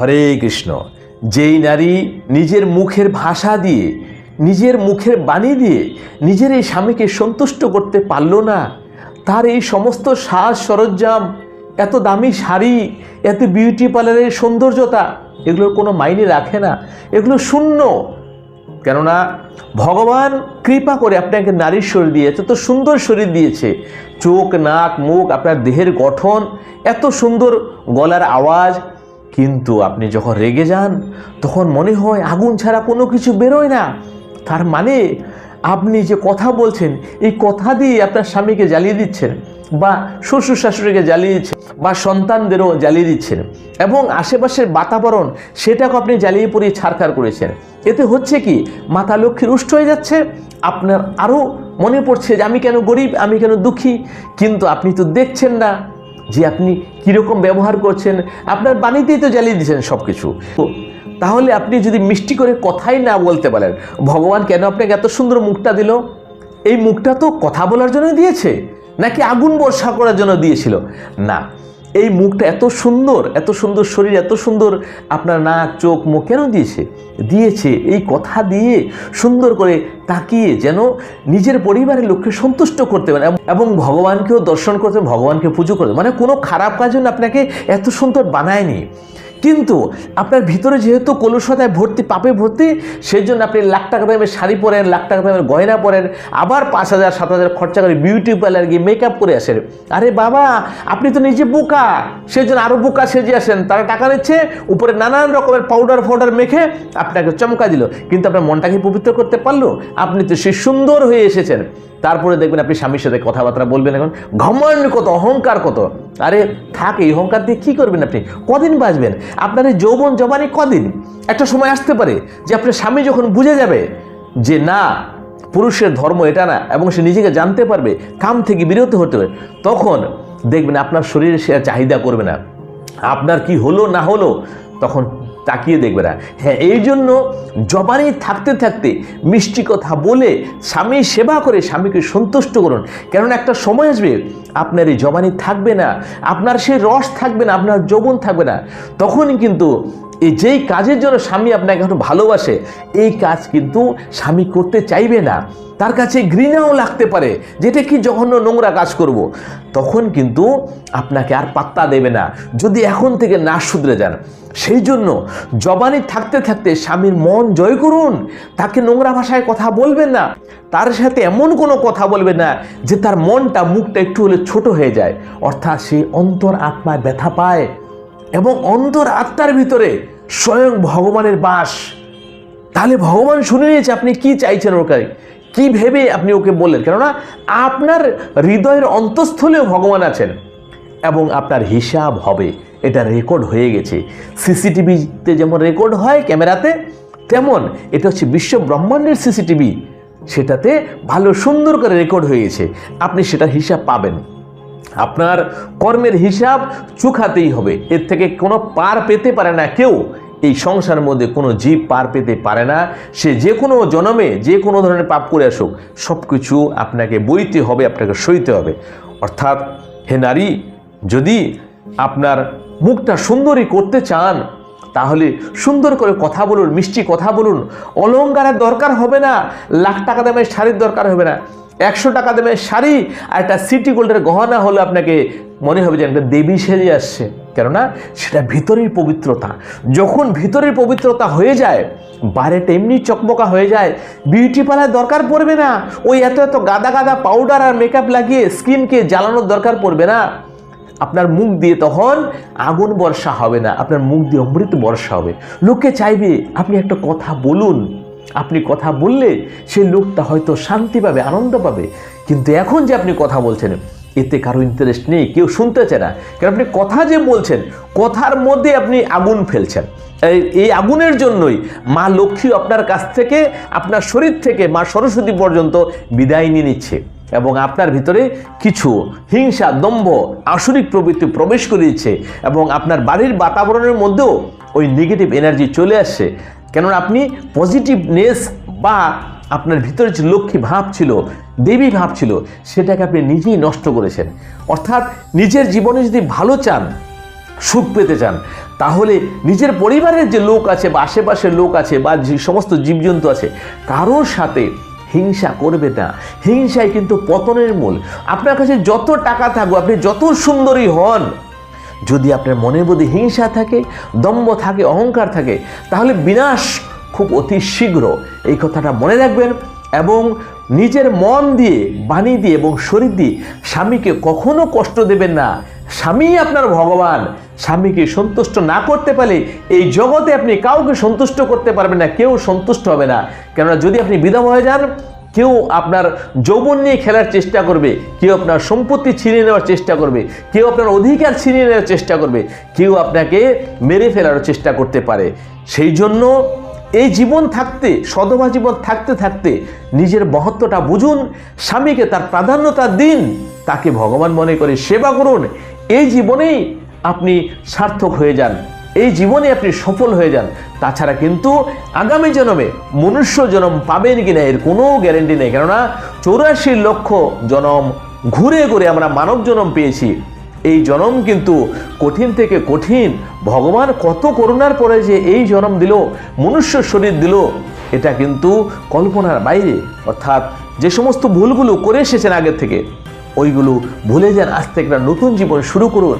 হরে কৃষ্ণ। যেই নারী নিজের মুখের ভাষা দিয়ে, নিজের মুখের বাণী দিয়ে নিজের এই স্বামীকে সন্তুষ্ট করতে পারল না, তার এই সমস্ত সাজ সরঞ্জাম, এত দামি শাড়ি, এত বিউটি পার্লারের সৌন্দর্যতা, এগুলোর কোনো মাইনে রাখে না। এগুলো শূন্য। কেননা ভগবান কৃপা করে আপনাকে নারীর শরীর দিয়েছে, এত সুন্দর শরীর দিয়েছে। চোখ, নাক, মুখ, আপনার দেহের গঠন, এত সুন্দর গলার আওয়াজ কিন্তু আপনি যখন রেগে যান, তখন মনে হয় আগুন ছাড়া কোনো কিছু বেরোয় না। তার মানে আপনি যে কথা বলছেন, এই কথা দিয়ে আপনার স্বামীকে জ্বালিয়ে দিচ্ছেন, বা শ্বশুর শাশুড়িকে জ্বালিয়ে দিচ্ছেন, বা সন্তানদেরও জ্বালিয়ে দিচ্ছেন, এবং আশেপাশের বাতাবরণ সেটাকে আপনি জ্বালিয়ে পড়িয়ে ছাড়খাড় করেছেন। এতে হচ্ছে কি, মাতা লক্ষ্মী রুষ্ট হয়ে যাচ্ছে, আপনার আরও মনে পড়ছে যে, আমি কেন গরিব, আমি কেন দুঃখী? কিন্তু আপনি তো দেখছেন না। যে আপনি কীরকম ব্যবহার করছেন, আপনার বাণীতেই তো জ্বালিয়ে দিচ্ছেন সব কিছু তাহলে আপনি যদি মিষ্টি করে কথাই না বলতে পারেন, ভগবান কেন আপনাকে এত সুন্দর মুখটা দিল? এই মুখটা তো কথা বলার জন্য দিয়েছে, নাকি আগুন বর্ষা করার জন্য দিয়েছিল? না এই মুখটা এত সুন্দর এত সুন্দর শরীর, এত সুন্দর আপনার নাক, চোখ, মুখ কেন দিয়েছে? দিয়েছে এই কথা দিয়ে সুন্দর করে তাকিয়ে যেন নিজের পরিবারের লোককে সন্তুষ্ট করতে পারে এবং- ভগবানকেও দর্শন করতে, ভগবানকে পুজো করতে মানে কোনো খারাপ কাজ আপনাকে এত সুন্দর বানায়নি। কিন্তু আপনার ভিতরে যেহেতু কলুষতায় ভর্তি, পাপে ভর্তি সেই জন্য আপনি লাখ টাকা দামের শাড়ি পরেন, লাখ টাকা দামের গয়না পরেন, আবার পাঁচ হাজার, সাত হাজার খরচা করে বিউটি পার্লার গিয়ে মেকআপ করে আসেন। আরে বাবা, আপনি তো নিজে বোকা সেই জন্য আরও বোকা সেজে আসেন। তারা টাকা নিচ্ছে, উপরে নানান রকমের পাউডার ফাউডার মেখে আপনাকে চমকা দিল। কিন্তু আপনার মনটাকে পবিত্র করতে পারল? আপনি তো সে সুন্দর হয়ে এসেছেন। তারপরে দেখবেন আপনি স্বামীর সাথে কথাবার্তা বলবেন এখন, ঘমণ্ড কত, অহংকার কত? আরে থাক, এই অহংকার দিয়ে কী করবেন আপনি? কদিন বাঁচবেন? আপনার এই যৌবন জবানি কদিন? একটা সময় আসতে পারে যে আপনার স্বামী যখন বুঝে যাবে যে না, পুরুষের ধর্ম এটা না এবং সে নিজেকে জানতে পারবে, কাম থেকে বিরত হতে হবে, তখন দেখবেন আপনার শরীরে সে চাহিদা করবে না। আপনার কি হলো না হলো, তখন তাকিয়ে দেখবে না। হ্যাঁ এই জন্য জবানি থাকতে থাকতে মিষ্টি কথা বলে স্বামী সেবা করে স্বামীকে সন্তুষ্ট করুন। কারণ একটা সময় আসবে, আপনার এই জবানি থাকবে না, আপনার সেই রস থাকবে না, আপনার যৌবন থাকবে না। তখন কিন্তু এই যেই কাজের জন্য স্বামী আপনাকে এখন ভালোবাসে, এই কাজ কিন্তু স্বামী করতে চাইবে না। তার কাছে ঘৃণাও লাগতে পারে, যেটা কি জঘন্য নোংরা কাজ করব। তখন কিন্তু আপনাকে আর পাত্তা দেবে না, যদি এখন থেকে না শুধরে যান। সেই জন্য জবানি থাকতে থাকতে স্বামীর মন জয় করুন, তাকে নোংরা ভাষায় কথা বলবেন না। তার সাথে এমন কোনো কথা বলবেন না যে তার মনটা মুখটা একটু হলে ছোট হয়ে যায়। অর্থাৎ সে অন্তর আত্মায় ব্যথা পায়। এবং অন্তর আত্মার ভিতরে স্বয়ং ভগবানের বাস। তাহলে ভগবান শুনে নিয়েছে আপনি কি চাইছেন ওর কাছে? কি ভেবে আপনি ওকে বললেন? কেননা আপনার হৃদয়ের অন্তঃস্থলেও ভগবান আছেন এবং আপনার হিসাব হবে। এটা রেকর্ড হয়ে গেছে। সিসিটিভিতে যেমন রেকর্ড হয় ক্যামেরাতে, তেমন এটা হচ্ছে বিশ্ব ব্রহ্মাণ্ডের সিসিটিভি। সেটাতে ভালো সুন্দর করে রেকর্ড হয়ে গেছে। আপনি সেটার হিসাব পাবেন। আপনার কর্মের হিসাব চুকাতেই হবে। এর থেকে কোনো পার পেতে পারে না কেউ। এই সংসারের মধ্যে কোনো জীব পার পেতে পারে না। সে যে কোনো জন্মে, যে কোনো ধরনের পাপ করে আসুক সব কিছু আপনাকে বইতে হবে, আপনাকে সইতে হবে। অর্থাৎ হে নারী, যদি আপনার মুখটা সুন্দরী করতে চান, তাহলে সুন্দর করে কথা বলুন, মিষ্টি কথা বলুন। অলঙ্কারের দরকার হবে না, লাখ টাকা দামের শাড়ির দরকার হবে না। একশো টাকা দামের শাড়ি আর একটা সিটি গোল্ডের গহনা হলে আপনাকে মনে হবে যে একটা দেবী সেজে আসছে। কেননা সেটা ভিতরের পবিত্রতা। যখন ভিতরের পবিত্রতা হয়ে যায় বাইরেটা এমনি চকমকা হয়ে যায় বিউটি পার্লার দরকার পড়বে না। ওই এত এত গাদা গাদা পাউডার আর মেকআপ লাগিয়ে স্কিনকে জ্বালানোর দরকার পড়বে না। আপনার মুখ দিয়ে তখন আগুন বর্ষা হবে না। আপনার মুখ দিয়ে অমৃত বর্ষা হবে। লোকে চাইবে, আপনি একটা কথা বলুন। আপনি কথা বললে সে লোকটা হয়তো শান্তি পাবে, আনন্দ পাবে। কিন্তু এখন যে আপনি কথা বলছেন, এতে কারও ইন্টারেস্ট নেই, কেউ শুনতে চায় না। কারণ আপনি কথা যে বলছেন, কথার মধ্যে আপনি আগুন ফেলছেন। এই- আগুনের জন্যই মা লক্ষ্মী আপনার কাছ থেকে, আপনার শরীর থেকে মা সরস্বতী পর্যন্ত বিদায় নিয়ে নিচ্ছে এবং আপনার ভিতরে কিছু হিংসা, দম্ভ আসরিক প্রবৃত্তি প্রবেশ করিয়েছে এবং আপনার বাড়ির বাতাবরণের মধ্যেও ওই নেগেটিভ এনার্জি চলে আসছে। কেননা আপনি পজিটিভনেস বা আপনার ভিতরে যে লক্ষ্মী ভাব ছিল, দেবী ভাব ছিল, সেটাকে আপনি নিজেই নষ্ট করেছেন। অর্থাৎ নিজের জীবনে যদি ভালো চান, সুখ পেতে চান, তাহলে নিজের পরিবারের যে লোক আছে বা আশেপাশের লোক আছে বা যে সমস্ত জীবজন্তু আছে, কারোর সাথে হিংসা করবে না। হিংসাই কিন্তু পতনের মূল। আপনার কাছে যত টাকা থাকবে আপনি যত সুন্দরী হন যদি আপনার মনের মধ্যে হিংসা থাকে, দম্ভ থাকে, অহংকার থাকে, তাহলে বিনাশ খুব অতি শীঘ্র। এই কথাটা মনে রাখবেন এবং নিজের মন দিয়ে, বাণী দিয়ে এবং শরীর দিয়ে স্বামীকে কখনো কষ্ট দেবেন না। স্বামী আপনার ভগবান। স্বামীকে সন্তুষ্ট না করতে পারলে এই জগতে আপনি কাউকে সন্তুষ্ট করতে পারবেন না, কেউ সন্তুষ্ট হবে না। কেননা যদি আপনি বিধবা হয়ে যান কেউ আপনার যৌবন নিয়ে খেলার চেষ্টা করবে, কেউ আপনার সম্পত্তি ছিনিয়ে নেওয়ার চেষ্টা করবে, কেউ আপনার অধিকার ছিনিয়ে নেওয়ার চেষ্টা করবে, কেউ আপনাকে মেরে ফেলার চেষ্টা করতে পারে। সেই জন্য এই জীবন থাকতে, সদমা জীবন থাকতে থাকতে নিজের মহত্বটা বুঝুন, স্বামীকে তার প্রাধান্যতা দিন, তাকে ভগবান মনে করে সেবা করুন, এই জীবনেই আপনি সার্থক হয়ে যান। এই জীবনে আপনি সফল হয়ে যান। তাছাড়া কিন্তু আগামী জন্মে মনুষ্য জন্ম পাবেন কিনা এর কোনো গ্যারেন্টি নেই। কেননা চৌরাশি লক্ষ জনম ঘুরে ঘুরে আমরা মানব জনম পেয়েছি। এই জনম কিন্তু কঠিন থেকে কঠিন। ভগবান কত করুণার পরে যে এই জনম দিল, মনুষ্য শরীর দিল, এটা কিন্তু কল্পনার বাইরে। অর্থাৎ যে সমস্ত ভুলগুলো করে এসেছেন আগের থেকে, ওইগুলো ভুলে যান। আজ থেকে একটা নতুন জীবন শুরু করুন।